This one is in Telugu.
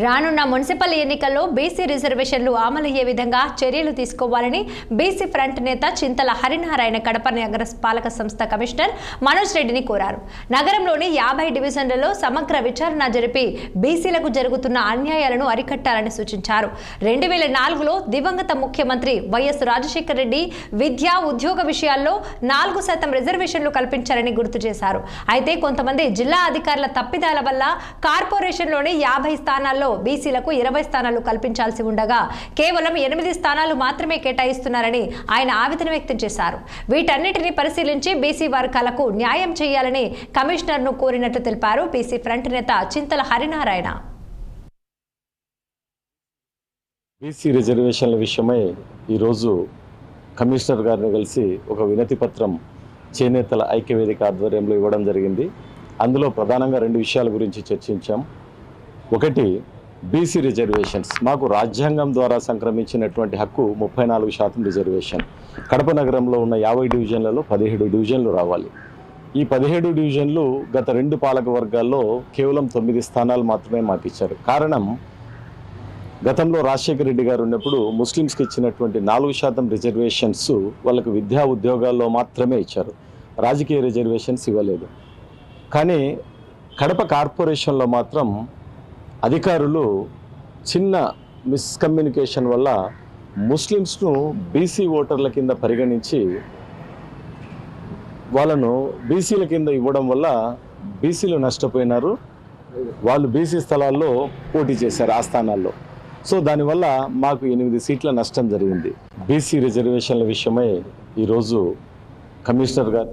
రానున్న మున్సిపల్ ఎన్నికల్లో బీసీ రిజర్వేషన్లు అమలయ్యే విధంగా చర్యలు తీసుకోవాలని బీసీ ఫ్రంట్ నేత చింతల హరినారాయణ కడప నగర పాలక సంస్థ కమిషనర్ మనోజ్ రెడ్డిని కోరారు. నగరంలోని యాభై డివిజన్లలో సమగ్ర విచారణ జరిపి బీసీలకు జరుగుతున్న అన్యాయాలను అరికట్టాలని సూచించారు. రెండు వేల నాలుగులో దివంగత ముఖ్యమంత్రి వైఎస్ రాజశేఖర రెడ్డి విద్యా ఉద్యోగ విషయాల్లో నాలుగు శాతం రిజర్వేషన్లు కల్పించారని గుర్తు చేశారు. అయితే కొంతమంది జిల్లా అధికారుల తప్పిదాల వల్ల కార్పొరేషన్లోని యాభై స్థానాల్లో బీసీలకు ఇరవై స్థానాలు కల్పించాల్సి ఉండగా కేవలం ఎనిమిది స్థానాలు మాత్రమే కేటాయిస్తున్నారని ఆయన ఆవేదన వ్యక్తం చేశారు. వీటన్నిటిని పరిశీలించి బీసీ వర్గాలకు న్యాయం చేయాలని కమిషనర్ను కోరినట్లు తెలిపారు బీసీ ఫ్రంట్ నేత చింతల హరినారాయణ. బీసీ రిజర్వేషన్ల విషయమై ఈరోజు కమిషనర్ గారిని కలిసి ఒక వినతి పత్రం చేనేతల ఐక్యవేదిక ఆధ్వర్యంలో ఇవ్వడం జరిగింది. అందులో ప్రధానంగా రెండు విషయాల గురించి చర్చించాం. ఒకటి బీసీ రిజర్వేషన్స్ మాకు రాజ్యాంగం ద్వారా సంక్రమించినటువంటి హక్కు ముప్పై నాలుగు శాతం రిజర్వేషన్ కడప నగరంలో ఉన్న యాభై డివిజన్లలో పదిహేడు డివిజన్లు రావాలి. ఈ పదిహేడు డివిజన్లు గత రెండు పాలక వర్గాల్లో కేవలం తొమ్మిది స్థానాలు మాత్రమే మాకు ఇచ్చారు కారణం గతంలో రాజశేఖర రెడ్డి గారు ఉన్నప్పుడు ముస్లిమ్స్కి ఇచ్చినటువంటి నాలుగు శాతం రిజర్వేషన్స్ వాళ్ళకు విద్యా ఉద్యోగాల్లో మాత్రమే ఇచ్చారు. రాజకీయ రిజర్వేషన్స్ ఇవ్వలేదు. కానీ కడప కార్పొరేషన్లో మాత్రం అధికారులు చిన్న మిస్కమ్యూనికేషన్ వల్ల ముస్లిమ్స్ను బీసీ ఓటర్ల కింద పరిగణించి వాళ్ళను బీసీల కింద ఇవ్వడం వల్ల బీసీలు నష్టపోయినారు. వాళ్ళు బీసీ స్థలాల్లో పోటీ చేశారు ఆ స్థానాల్లో సో దానివల్ల మాకు ఎనిమిది సీట్ల నష్టం జరిగింది. బీసీ రిజర్వేషన్ల విషయమై ఈరోజు కమిషనర్ గారు